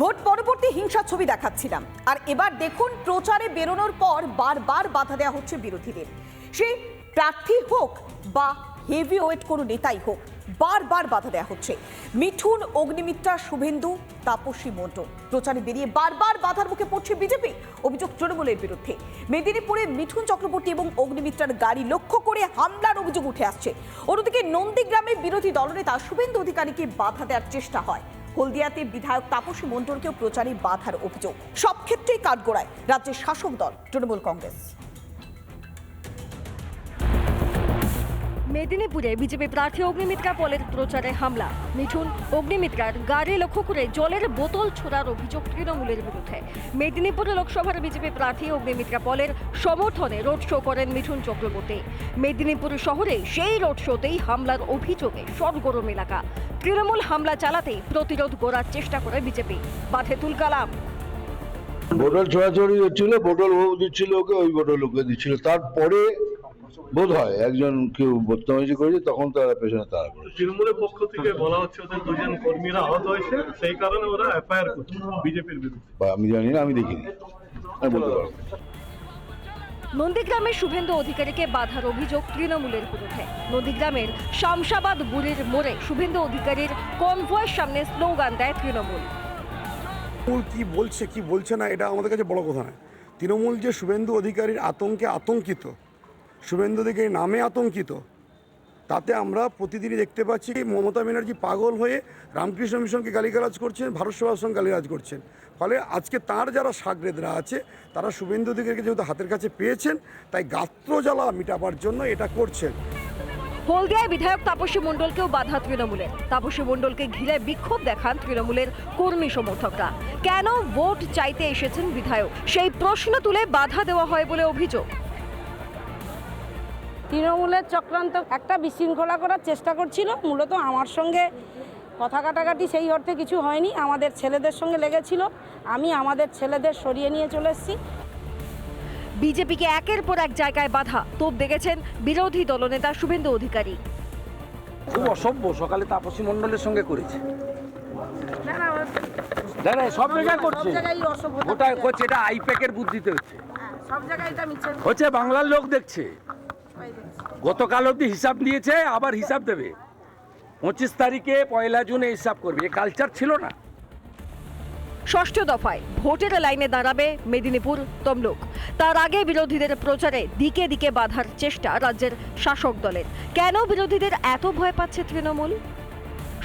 Vote পরবর্তী হিংসা ছবি দেখাচ্ছিলাম। আর এবার দেখুন, প্রচারে বেরোনোর পর বারবার বাধা দেওয়া হচ্ছে বিরোধীদের। সে প্রার্থী হোক বা হেভি ওয়েট কোনো নেতাই হোক, বারবার বাধা দেওয়া হচ্ছে। মিঠুন, অগ্নিমিত্রা, শুভেন্দু, তাপসী মণ্ডল। প্রচারে বেরিয়ে বারবার বাধার মুখে পড়ছে বিজেপি। অভিযোগ তৃণমূলের বিরুদ্ধে। মেদিনীপুরে মিঠুন চক্রবর্তী এবং অগ্নিমিত্রার গাড়ি লক্ষ্য করে হামলার অভিযোগ উঠে আসছে। অন্যদিকে নন্দীগ্রামে বিরোধী দলনেতা শুভেন্দু অধিকারীকে বাধা দেওয়ার চেষ্টা হয়। হলদিয়াতে বিধায়ক তাপসী মণ্ডলকেও প্রচারে বাধার অভিযোগ। সব ক্ষেত্রেই কাঠগোড়ায় রাজ্যের শাসক দল, তৃণমূল কংগ্রেস। মেদিনীপুরে বিজেপি প্রার্থী অগ্নিমিত্রা পলের প্রচারে হামলা। মিঠুন অগ্নিমিত্রার গাড়ি লক্ষ্য করে জলের বোতল ছোড়ার অভিযোগ তৃণমূলের বিরুদ্ধে। মেদিনীপুরে লোকসভার বিজেপি প্রার্থী অগ্নিমিত্রা পলের সমর্থনে রোড শো করেন মিঠুন চক্রবর্তী। মেদিনীপুর শহরে সেই রোড শোতেই হামলার অভিযোগে সরগরম এলাকা। তৃণমূল হামলা চালাতে প্রতিরোধ গড়ার চেষ্টা করে বিজেপি। বাধে তুলকালাম। বোতল ছোড়াছড়ি হচ্ছিল, বোতল ও দিচ্ছিল ওকে, ওই বোতল ওকে দিচ্ছিল। তারপরে বোধ হয় একজন কেউ করেছে তখন তারা পেছনে তারা করেছে। তৃণমূলের পক্ষ থেকে বলা হচ্ছে ওদের দুজন কর্মীরা আহত হয়েছে সেই কারণে ওরা এফআইআর করছে বিজেপির বিরুদ্ধে। আমি জানি না আমি দেখিনি। আমি বলতে পারব শুভেন্দু অধিকারীকে বাধার অভিযোগ তৃণমূলের বিরুদ্ধে। নন্দীগ্রামের শামশাবাদ বুড়ির মোড়ে শুভেন্দু অধিকারীর কনভয়ের সামনে স্লোগান দেয় তৃণমূল। তৃণমূল কি বলছে কি বলছে না এটা আমাদের কাছে বড় কথা নয়। তৃণমূল যে শুভেন্দু অধিকারীর আতঙ্কে আতঙ্কিত শুভেন্দু অধিকারী নামে আতঙ্কিত। তাতে আমরা প্রতিদিনই দেখতে পাচ্ছি মমতা ব্যানার্জি পাগল হয়ে রামকৃষ্ণ মিশনকে গালিগালাজ করছেন, ভারত সেবাশ্রম গালিগালাজ করছেন। ফলে আজকে তার যারা সাগরেদরা আছে, তারা শুভেন্দু অধিকারীকে যেহেতু হাতের কাছে পেয়েছেন, তাই গাত্র জ্বালা মিটাবার জন্য এটা করছেন। হলদিয়ায় বিধায়ক তাপসী মণ্ডলকেও বাধা তৃণমূলের তাপসী মণ্ডলকে ঘিরে বিক্ষোভ দেখান তৃণমূলের কর্মী সমর্থকরা। কেন ভোট চাইতে এসেছেন বিধায়ক? সেই প্রশ্ন তুলে বাধা দেওয়া হয় বলে অভিযোগ। তৃণমূলের চক্রান্ত একটা বিশৃঙ্খলা করার চেষ্টা করছিল। মূলত আমার সঙ্গে কথা কাটাকাটি সেই অর্থে কিছু হয়নি। আমাদের ছেলেদের সঙ্গে লেগেছিল। আমি আমাদের ছেলেদের সরিয়ে নিয়ে চলে এসেছি। বিজেপিকে একের পর এক জায়গায় বাধা। তোপ দেখেছেন বিরোধী দলনেতা শুভেন্দু অধিকারী। খুব অসভ্য। সকালে তাপসী মণ্ডলের সঙ্গে করেছে। না না সব জায়গায় করছে। ওটা করছে। এটা আইপ্যাকের বুদ্ধিতে হচ্ছে। হ্যাঁ, সব জায়গায় এটা হচ্ছে বাংলার লোক দেখছে। গতকাল অবধি হিসাব নিয়েছে, আবার হিসাব দেবে। পঁচিশ তারিখে পয়লা জুনে হিসাব করবে। এ কালচার ছিল না। ষষ্ঠ দফায় ভোটের লাইনে দাঁড়াবে মেদিনীপুর তমলুক। তার আগে বিরোধীদের প্রচারে দিকে দিকে বাধার চেষ্টা রাজ্যের শাসক দলের। কেন বিরোধীদের এত ভয় পাচ্ছে তৃণমূল?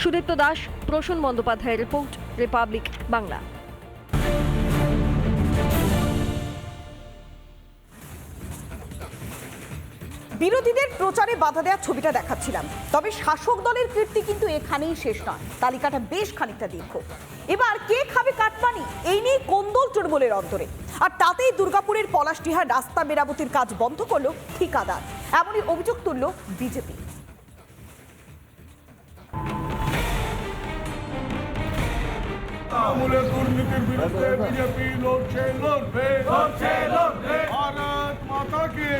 সুদীপ্ত দাস, প্রসূন বন্দ্যোপাধ্যায়ের রিপোর্ট, রিপাবলিক বাংলা। বিরোধীদের প্রচারে বাধা দেওয়ার ছবিটা দেখাচ্ছিলাম। তবে শাসক দলের কীর্তি কিন্তু এখানেই শেষ নয়। তালিকাটা বেশ খানিকটা দীর্ঘ। এবার কে খাবে কাটমানি? এই নিয়ে কোন্দল তৃণমূলের অন্তরে। আর তাতেই দুর্গাপুরের পলাশটিহার রাস্তা মেরামতির কাজ বন্ধ করল ঠিকাদার। এমনই অভিযোগ তুলল বিজেপি। দুর্নীতির বিরুদ্ধে বিজেপি লড়ছে লড়বে। লড়ছে লড়বে। ভারত মাতাকে।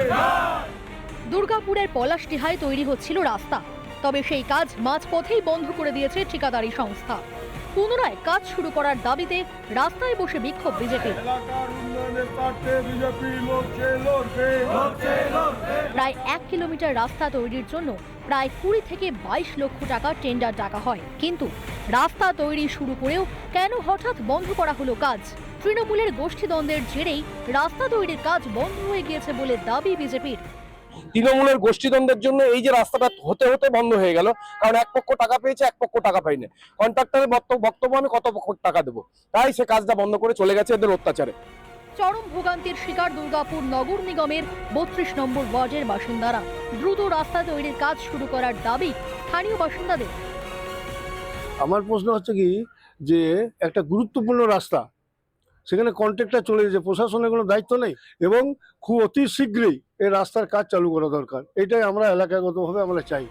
দুর্গাপুরের পলাশডিহায় তৈরি হচ্ছিল রাস্তা। তবে সেই কাজ মাঝপথেই বন্ধ করে দিয়েছে ঠিকাদারি সংস্থা। পুনরায় কাজ শুরু করার দাবিতে রাস্তায় বসে বিক্ষোভ বিজেপি। প্রায় এক কিলোমিটার রাস্তা তৈরির জন্য প্রায় কুড়ি থেকে বাইশ লক্ষ টাকা টেন্ডার ডাকা হয়। কিন্তু রাস্তা তৈরি শুরু করেও কেন হঠাৎ বন্ধ করা হলো কাজ? তৃণমূলের গোষ্ঠীদ্বন্দ্বের জেরেই রাস্তা তৈরির কাজ বন্ধ হয়ে গিয়েছে বলে দাবি বিজেপির। তৃণমূলের গোষ্ঠীদ্বন্দ্বের জন্য এই যে রাস্তাটা হতে হতে বন্ধ হয়ে গেল কারণ এক পক্ষ টাকা পেয়েছে এক পক্ষ টাকা পাইনি কন্ট্রাক্টরের বক্তব্য আমি কত পক্ষ টাকা দেবো? তাই সে কাজটা বন্ধ করে চলে গেছে এদের অত্যাচারে। চরম ভোগান্তির শিকার দুর্গাপুর নগর নিগমের বত্রিশ নম্বর ওয়ার্ডের বাসিন্দারা দ্রুত রাস্তা তৈরির কাজ শুরু করার দাবি স্থানীয় বাসিন্দাদের। আমার প্রশ্ন হচ্ছে কি যে একটা গুরুত্বপূর্ণ রাস্তা সেখানে কন্ট্রাক্টর চলে গেছে প্রশাসনের কোনো দায়িত্ব নেই এবং খুব অতি শীঘ্রই এই রাস্তার কাজ চালু করা দরকার। এটাই আমরা এলাকাগতভাবে আমরা চাই।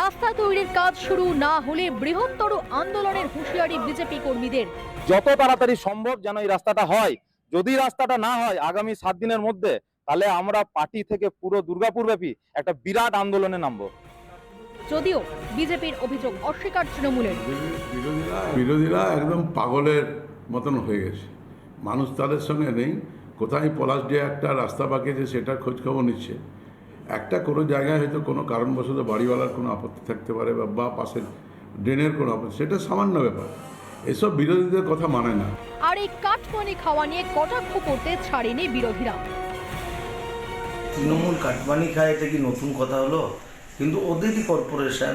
রাস্তা তৈরির কাজ শুরু না হলে বৃহত্তর আন্দোলনের হুঁশিয়ারি বিজেপি কর্মীদের। যত তাড়াতাড়ি সম্ভব যেন এই রাস্তাটা হয়। যদি রাস্তাটা না হয় আগামী সাত দিনের মধ্যে তাহলে আমরা পার্টি থেকে পুরো দুর্গাপুর ব্যাপী একটা বিরাট আন্দোলনে নামবো। যদিও বিজেপির অভিযোগ অস্বীকার তৃণমূলের। বিরোধীরা বিরোধীরা একদম পাগলের মতন হয়ে গেছে। মানুষ তাদের সঙ্গে নেই। কোথায় পলাশ দিয়ে একটা রাস্তা বাকিয়েছে সেটার খোঁজ খবর নিচ্ছে। একটা কোনো জায়গায় হয়তো কোনো কারণবশত বাড়িওয়ালার কোনো আপত্তি থাকতে পারে বা বা পাশের ড্রেনের কোনো আপত্তি সেটা সামান্য ব্যাপার। এসব বিরোধীদের কথা মানে না। আর এই কাঠমানি খাওয়া নিয়ে কটাক্ষ করতে ছাড়েনি বিরোধীরা। তৃণমূল কাঠমানি খায় এটা কি নতুন কথা হলো? কিন্তু ওদেরই কর্পোরেশন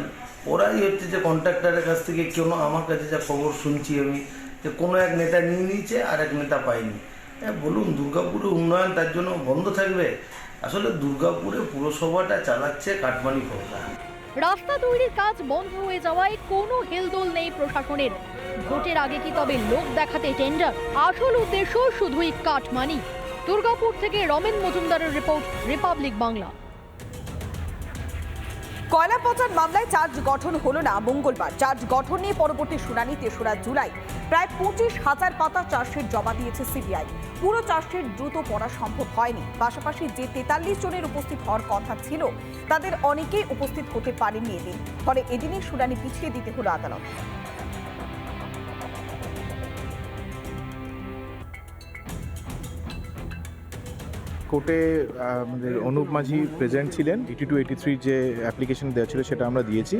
ওরাই হচ্ছে যে কন্ট্রাক্টরের কাছ থেকে কেন আমার কাছে যা খবর শুনছি আমি যে কোনো এক নেতা নিয়ে নিয়েছে আর এক নেতা পায়নি। হ্যাঁ বলুন, দুর্গাপুরে উন্নয়ন তার জন্য বন্ধ থাকবে? আসলে দুর্গাপুরে পুরসভাটা চালাচ্ছে কাটমানি সরকার রাস্তা তৈরির কাজ বন্ধ হয়ে যাওয়ায় কোনো হেলদোল নেই প্রশাসনের। ভোটের আগে কি তবে লোক দেখাতে টেন্ডার আসল উদ্দেশ্য শুধুই কাঠমানি। দুর্গাপুর থেকে রমেন মজুমদারের রিপোর্ট রিপাবলিক বাংলা কয়লা পচার মামলায় চার্জ গঠন হলো না মঙ্গলবার। চার্জ গঠন নিয়ে পরবর্তী শুনানি তেসরা জুলাই। প্রায় পঁচিশ হাজার পাতা চার্জশিট জমা দিয়েছে সিবিআই। পুরো চার্জশিট দ্রুত পড়া সম্ভব হয়নি। পাশাপাশি যে তেতাল্লিশ জনের উপস্থিত হওয়ার কথা ছিল, তাদের অনেকেই উপস্থিত হতে পারেননি এদিন। ফলে এদিনই শুনানি পিছিয়ে দিতে হলো আদালত। কোর্টে আমাদের অনুপ মাঝি প্রেজেন্ট ছিলেন। এইটি টু এইটি থ্রি যে অ্যাপ্লিকেশন দেওয়া ছিল সেটা আমরা দিয়েছি।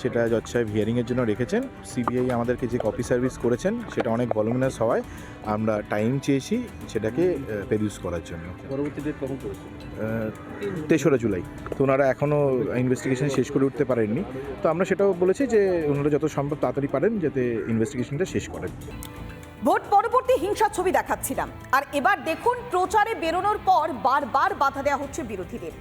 সেটা জজ সাহেব হিয়ারিংয়ের জন্য রেখেছেন। সিবিআই আমাদেরকে যে কপি সার্ভিস করেছেন সেটা অনেক ভলুমিনাস হওয়ায় আমরা টাইম চেয়েছি সেটাকে প্রডিউস করার জন্য। পরবর্তী ডেট কখন তেসরা জুলাই। তো ওনারা এখনও ইনভেস্টিগেশন শেষ করে উঠতে পারেননি। তো আমরা সেটাও বলেছি যে ওনারা যত সম্ভব তাড়াতাড়ি পারেন যাতে ইনভেস্টিগেশনটা শেষ করেন। ভোট পরবর্তী হিংসার ছবি দেখাচ্ছিলাম। আর এবার দেখুন, প্রচারে বেরোনোর পর বারবার বাধা দেওয়া হচ্ছে বিরোধীদের।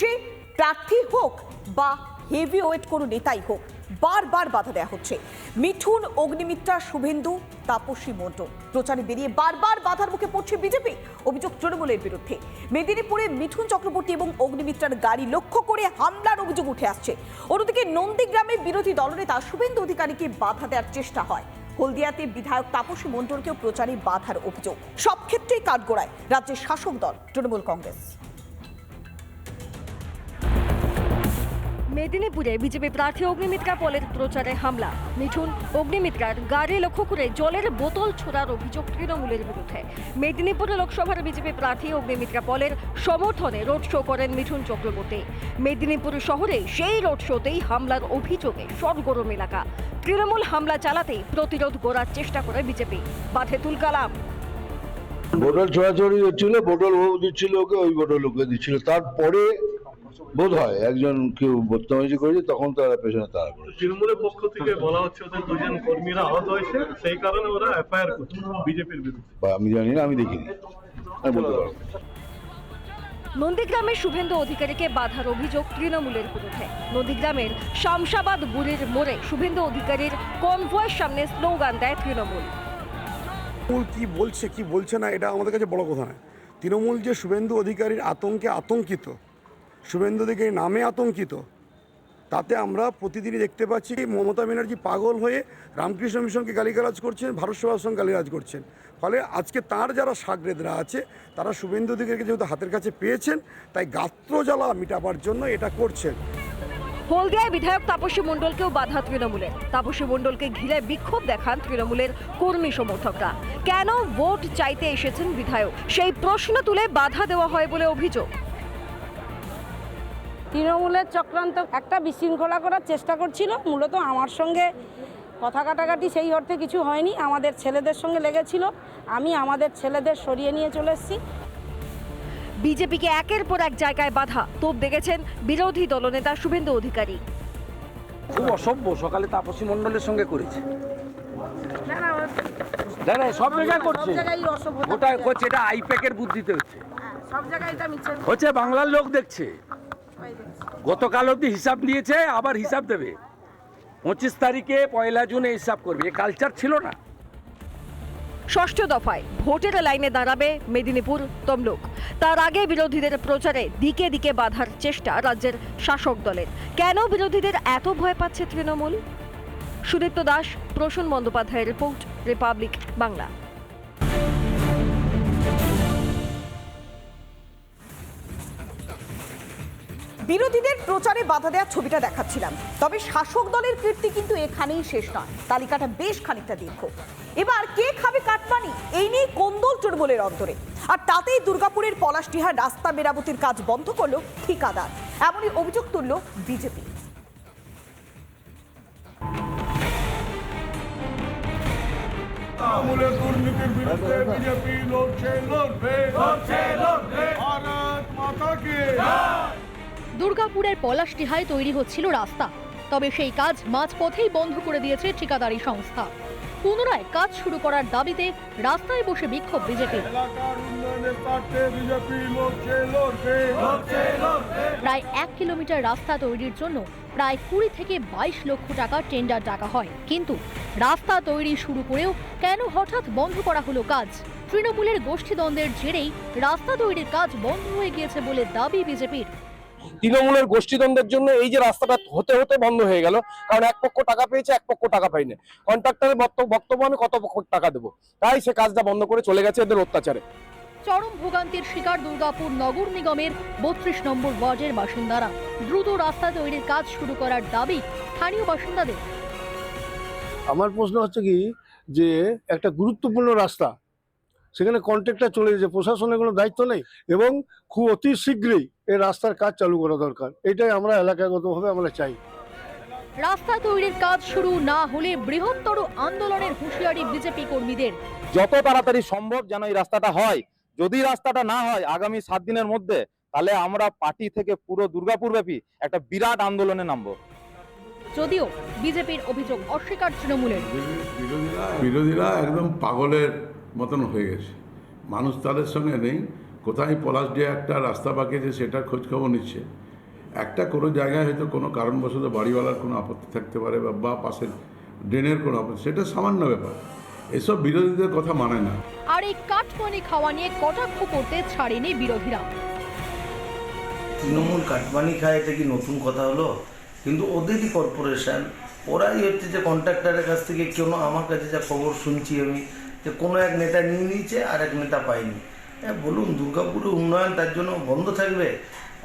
সে প্রার্থী হোক বা হেভি ওয়েট কোনো নেতাই হোক, বারবার বাধা দেওয়া হচ্ছে। মিঠুন, অগ্নিমিত্রা, শুভেন্দু, তাপসী মণ্ডল। প্রচারে বেরিয়ে বারবার বাধার মুখে পড়ছে বিজেপি। অভিযোগ তৃণমূলের বিরুদ্ধে। মেদিনীপুরে মিঠুন চক্রবর্তী এবং অগ্নিমিত্রার গাড়ি লক্ষ্য করে হামলার অভিযোগ উঠে আসছে। অন্যদিকে নন্দীগ্রামে বিরোধী দলনেতা শুভেন্দু অধিকারীকে বাধা দেওয়ার চেষ্টা হয়। হলদিয়াতে বিধায়ক তাপসী মণ্ডলকেও প্রচারে বাধার অভিযোগ। সব ক্ষেত্রেই কাঠগোড়ায় রাজ্যের শাসক দল, তৃণমূল কংগ্রেস। মেদিনীপুরে বিজেপি প্রার্থী অগ্নিমিত্রা পলের প্রচারে হামলা। মিঠুন অগ্নিমিত্রার গাড়ি লক্ষ্য করে জলের বোতল ছোড়ার অভিযোগ তৃণমূলের বিরুদ্ধে। মেদিনীপুরে লোকসভার বিজেপি প্রার্থী অগ্নিমিত্রা পলের সমর্থনে রোড শো করেন মিঠুন চক্রবর্তী। মেদিনীপুর শহরে সেই রোড শোতেই হামলার অভিযোগে সরগরম এলাকা। তৃণমূল হামলা চালাতেই প্রতিরোধ গড়ার চেষ্টা করে বিজেপি। বাধে তুলকালাম। বোতল ছোড়াছড়ি হচ্ছিল, বোতল ও দিচ্ছিল ওকে, ওই বোতল ওকে দিচ্ছিল। তারপরে বোধ হয় একজন কেউ বদতমিজি করেছে তখন তারা পেছনে তারা করেছে। তৃণমূলের পক্ষ থেকে বলা হচ্ছে ওদের দুজন কর্মীরা আহত হয়েছে সেই কারণে ওরা এফআইআর করছে বিজেপির বিরুদ্ধে। আমি জানি না আমি দেখিনি। আমি বলতে পারব শুভেন্দু অধিকারীকে বাধার অভিযোগ তৃণমূলের বিরুদ্ধে। নন্দীগ্রামের শামশাবাদ বুড়ির মোড়ে শুভেন্দু অধিকারীর কনভয়ের সামনে স্লোগান দেয় তৃণমূল। তৃণমূল কি বলছে কি বলছে না এটা আমাদের কাছে বড় কথা নয়। তৃণমূল যে শুভেন্দু অধিকারীর আতঙ্কে আতঙ্কিত শুভেন্দু অধিকারী নামে আতঙ্কিত। তাতে আমরা প্রতিদিনই দেখতে পাচ্ছি মমতা ব্যানার্জি পাগল হয়ে রামকৃষ্ণ মিশনকে গালিগালাজ করছেন, ভারত সেবাশ্রম গালিগালাজ করছেন। ফলে আজকে তার যারা সাগরেদরা আছে, তারা শুভেন্দু অধিকারীকে যেহেতু হাতের কাছে পেয়েছেন, তাই গাত্র জ্বালা মিটাবার জন্য এটা করছেন। হলদিয়ায় বিধায়ক তাপসী মণ্ডলকেও বাধা তৃণমূলের তাপসী মণ্ডলকে ঘিরে বিক্ষোভ দেখান তৃণমূলের কর্মী সমর্থকরা। কেন ভোট চাইতে এসেছেন বিধায়ক? সেই প্রশ্ন তুলে বাধা দেওয়া হয় বলে অভিযোগ। তৃণমূলের চক্রান্ত একটা বিশৃঙ্খলা করার চেষ্টা করছিল। মূলত আমার সঙ্গে কথা কাটাকাটি সেই অর্থে কিছু হয়নি। আমাদের ছেলেদের সঙ্গে লেগেছিল। আমি আমাদের ছেলেদের সরিয়ে নিয়ে চলে এসেছি। বিজেপিকে একের পর এক জায়গায় বাধা। তোপ দেখেছেন বিরোধী দলনেতা শুভেন্দু অধিকারী। খুব অসভ্য। সকালে তাপসী মণ্ডলের সঙ্গে করেছে। না না সব জায়গায় করছে। ওটা করছে। এটা আইপ্যাকের বুদ্ধিতে হচ্ছে। হ্যাঁ, সব জায়গায় এটা হচ্ছে বাংলার লোক দেখছে। গতকাল অবধি হিসাব নিয়েছে, আবার হিসাব দেবে। পঁচিশ তারিখে পয়লা জুনে হিসাব করবে। এ কালচার ছিল না। ষষ্ঠ দফায় ভোটের লাইনে দাঁড়াবে মেদিনীপুর তমলুক। তার আগে বিরোধীদের প্রচারে দিকে দিকে বাধার চেষ্টা রাজ্যের শাসক দলের। কেন বিরোধীদের এত ভয় পাচ্ছে তৃণমূল? সুদীপ্ত দাস, প্রসূন বন্দ্যোপাধ্যায়ের রিপোর্ট, রিপাবলিক বাংলা। বিরোধীদের প্রচারে বাধা দেওয়ার ছবিটা দেখাচ্ছিলাম। তবে শাসক দলের কীর্তি কিন্তু এখানেই শেষ নয়। তালিকাটা বেশ খানিকটা দীর্ঘ। এবার কে খাবে কাটমানি? এই নিয়ে কোন্দল তৃণমূলের অন্তরে। আর তাতেই দুর্গাপুরের পলাশটিহার রাস্তা মেরামতির কাজ বন্ধ করল ঠিকাদার। এমনই অভিযোগ তুলল বিজেপি। তৃণমূলের দুর্নীতির বিরুদ্ধে বিজেপি লড়ছে লড়বে। লড়ছে লড়বে। ভারত মাতাকে। দুর্গাপুরের পলাশডিহায় তৈরি হচ্ছিল রাস্তা। তবে সেই কাজ মাঝপথেই বন্ধ করে দিয়েছে ঠিকাদারি সংস্থা। পুনরায় কাজ শুরু করার দাবিতে রাস্তায় বসে বিক্ষোভ বিজেপি। প্রায় এক কিলোমিটার রাস্তা তৈরির জন্য প্রায় কুড়ি থেকে বাইশ লক্ষ টাকা টেন্ডার ডাকা হয়। কিন্তু রাস্তা তৈরি শুরু করেও কেন হঠাৎ বন্ধ করা হলো কাজ? তৃণমূলের গোষ্ঠীদ্বন্দ্বের জেরেই রাস্তা তৈরির কাজ বন্ধ হয়ে গিয়েছে বলে দাবি বিজেপির। তৃণমূলের গোষ্ঠীদ্বন্দ্বের জন্য এই যে রাস্তাটা হতে হতে বন্ধ হয়ে গেল কারণ এক পক্ষ টাকা পেয়েছে এক পক্ষ টাকা পাইনি কন্ট্রাক্টরের বক্তব্য আমি কত পক্ষ টাকা দেবো? তাই সে কাজটা বন্ধ করে চলে গেছে এদের অত্যাচারে। চরম ভোগান্তির শিকার দুর্গাপুর নগর নিগমের বত্রিশ নম্বর ওয়ার্ডের বাসিন্দারা দ্রুত রাস্তা তৈরির কাজ শুরু করার দাবি স্থানীয় বাসিন্দাদের। আমার প্রশ্ন হচ্ছে কি? যে একটা গুরুত্বপূর্ণ রাস্তা সেখানে কন্ট্রাক্টটা চলে গেছে। প্রশাসনের কোনো দায়িত্ব নেই এবং খুব অতি শীঘ্রই এই রাস্তার কাজ চালু করা দরকার। এটাই আমরা এলাকাগতভাবে আমরা চাই। রাস্তা তৈরির কাজ শুরু না হলে বৃহত্তর আন্দোলনের হুঁশিয়ারি বিজেপি কর্মীদের। যত তাড়াতাড়ি সম্ভব যেন এই রাস্তাটা হয়। যদি রাস্তাটা না হয় আগামী সাত দিনের মধ্যে তাহলে আমরা পার্টি থেকে পুরো দুর্গাপুর ব্যাপী একটা বিরাট আন্দোলনে নামবো। যদিও বিজেপির অভিযোগ অস্বীকার তৃণমূলের। বিরোধীরা বিরোধীরা একদম পাগলের মতন হয়ে গেছে। মানুষ তাদের সঙ্গে নেই। কোথায় পলাশ দিয়ে একটা রাস্তা বাকিয়েছে সেটার খোঁজ খবর নিচ্ছে। একটা কোনো জায়গায় হয়তো কোনো কারণবশত বাড়িওয়ালার কোনো আপত্তি থাকতে পারে বা বা পাশের ড্রেনের কোনো আপত্তি সেটা সামান্য ব্যাপার। এসব বিরোধীদের কথা মানে না। আর এই কাঠমানি খাওয়া নিয়ে কটাক্ষ করতে ছাড়েনি বিরোধীরা। তৃণমূল কাটমানি খায় এটা কি নতুন কথা হলো? কিন্তু ওদেরই কর্পোরেশন ওরাই হচ্ছে যে কন্ট্রাক্টরের কাছ থেকে কেন আমার কাছে যা খবর শুনছি আমি যে কোনো এক নেতা নিয়ে নিয়েছে আর এক নেতা পায়নি। হ্যাঁ বলুন, দুর্গাপুরে উন্নয়ন তার জন্য বন্ধ থাকবে?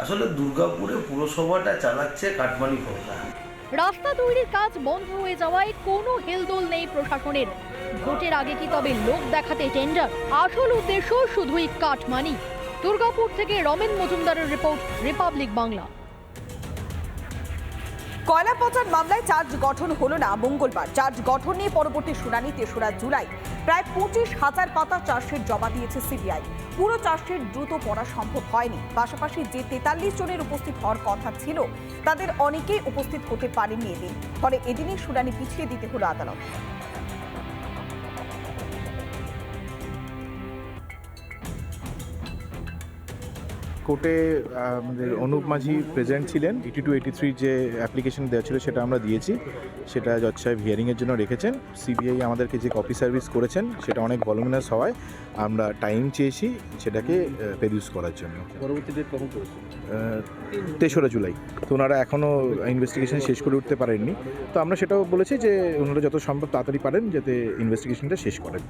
আসলে দুর্গাপুরে পুরসভাটা চালাচ্ছে কাটমানি খোলা রাস্তা তৈরির কাজ বন্ধ হয়ে যাওয়ায় কোনো হেলদোল নেই প্রশাসনের। ভোটের আগে কি তবে লোক দেখাতে টেন্ডার আসল উদ্দেশ্য শুধুই কাঠমানি। দুর্গাপুর থেকে রমেন মজুমদারের রিপোর্ট রিপাবলিক বাংলা কয়লা পচার মামলায় চার্জ গঠন হলো না মঙ্গলবার। চার্জ গঠন নিয়ে পরবর্তী শুনানি তেসরা জুলাই। প্রায় পঁচিশ হাজার পাতা চার্জশিট জমা দিয়েছে সিবিআই। পুরো চার্জশিট দ্রুত পড়া সম্ভব হয়নি। পাশাপাশি যে তেতাল্লিশ জনের উপস্থিত হওয়ার কথা ছিল, তাদের অনেকেই উপস্থিত হতে পারেননি এদিন। ফলে এদিনই শুনানি পিছিয়ে দিতে হলো আদালত। কোর্টে আমাদের অনুপ মাঝি প্রেজেন্ট ছিলেন। এইটি টু এইটি থ্রি যে অ্যাপ্লিকেশন দেওয়া ছিল সেটা আমরা দিয়েছি। সেটা জজ সাহেব হিয়ারিংয়ের জন্য রেখেছেন। সিবিআই আমাদেরকে যে কপি সার্ভিস করেছেন সেটা অনেক ভলুমিনাস হওয়ায় আমরা টাইম চেয়েছি সেটাকে প্রডিউস করার জন্য। পরবর্তী ডেট কখন তেসরা জুলাই। তো ওনারা এখনও ইনভেস্টিগেশন শেষ করে উঠতে পারেননি। তো আমরা সেটাও বলেছি যে ওনারা যত সম্ভব তাড়াতাড়ি পারেন যাতে ইনভেস্টিগেশনটা শেষ করেন।